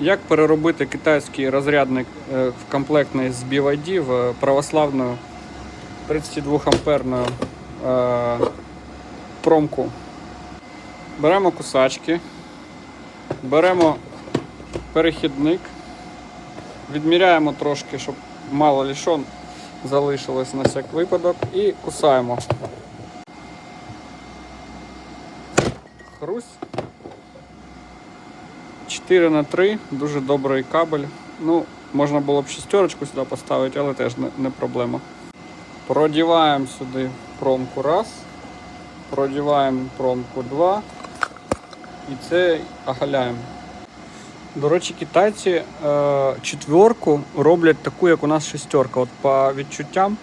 Як переробити китайський розрядник е, в комплектний з BYD в православну 32 амперну е, промку? Беремо кусачки, беремо перехідник, відміряємо трошки, щоб мало лішон залишилось на всяк випадок, і кусаємо. Хрусь. 4 на 3 дуже добрий кабель. Ну, можна було б шістерочку сюди поставити, але теж не, не проблема. Продіваємо сюди промку раз, продіваємо промку 2 і це оголяємо. До речі, китайці е, четверку роблять таку, як у нас шестерка. От по відчуттям,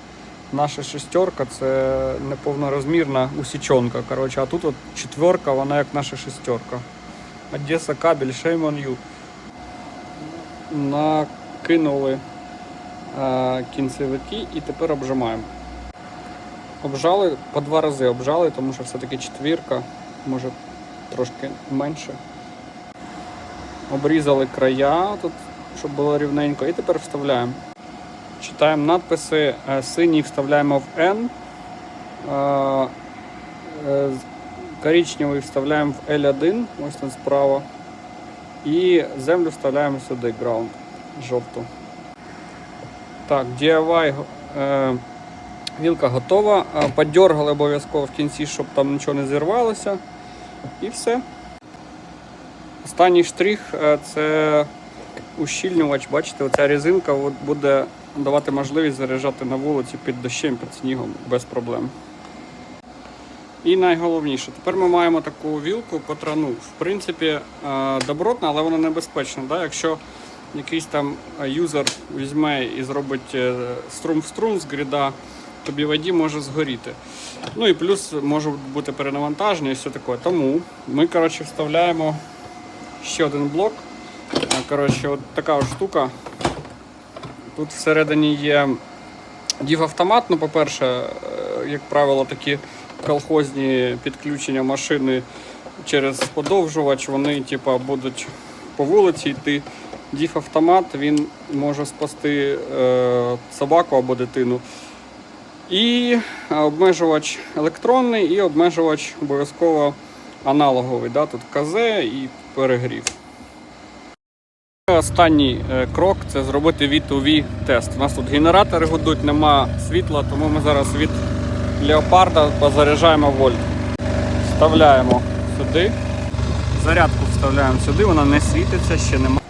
наша шестерка це неповнорозмірна усічонка. Коротше, а тут от четверка, вона як наша шестерка. Одеса кабель, shame on you. Накинули е, кінцевики і тепер обжимаємо. Обжали по два рази обжали, тому що все-таки четвірка, може трошки менше. Обрізали края тут, щоб було рівненько, і тепер вставляємо. Читаємо надписи, е, синій вставляємо в N. Коричневий вставляємо в L1, ось там справа. І землю вставляємо сюди, ground, жовту. Так, DIY е, вілка готова. Е, Поддергали обов'язково в кінці, щоб там нічого не зірвалося. І все. Останній штрих е, це ущільнювач. Бачите, оця резинка буде давати можливість заряджати на вулиці під дощем, під снігом без проблем. І найголовніше, тепер ми маємо таку вілку, котра, ну, в принципі, е, добротна, але вона небезпечна. Да? Якщо якийсь там юзер візьме і зробить е, струм в струм з гріда, то BYD може згоріти. Ну і плюс може бути перенавантаження і все таке. Тому ми коротше, вставляємо ще один блок. Е, Коротше, от така от штука. Тут всередині є дів-автомат. Ну, по-перше, як правило, такі колхозні підключення машини через подовжувач, вони типа, будуть по вулиці йти. Дів-автомат він може спасти е, собаку або дитину. І обмежувач електронний, і обмежувач обов'язково аналоговий. Да? Тут КЗ і перегрів. Останній е, крок це зробити V2V тест. У нас тут генератори гудуть, нема світла, тому ми зараз від леопарда позаряджаємо вольт. Вставляємо сюди. Зарядку вставляємо сюди, вона не світиться, ще немає.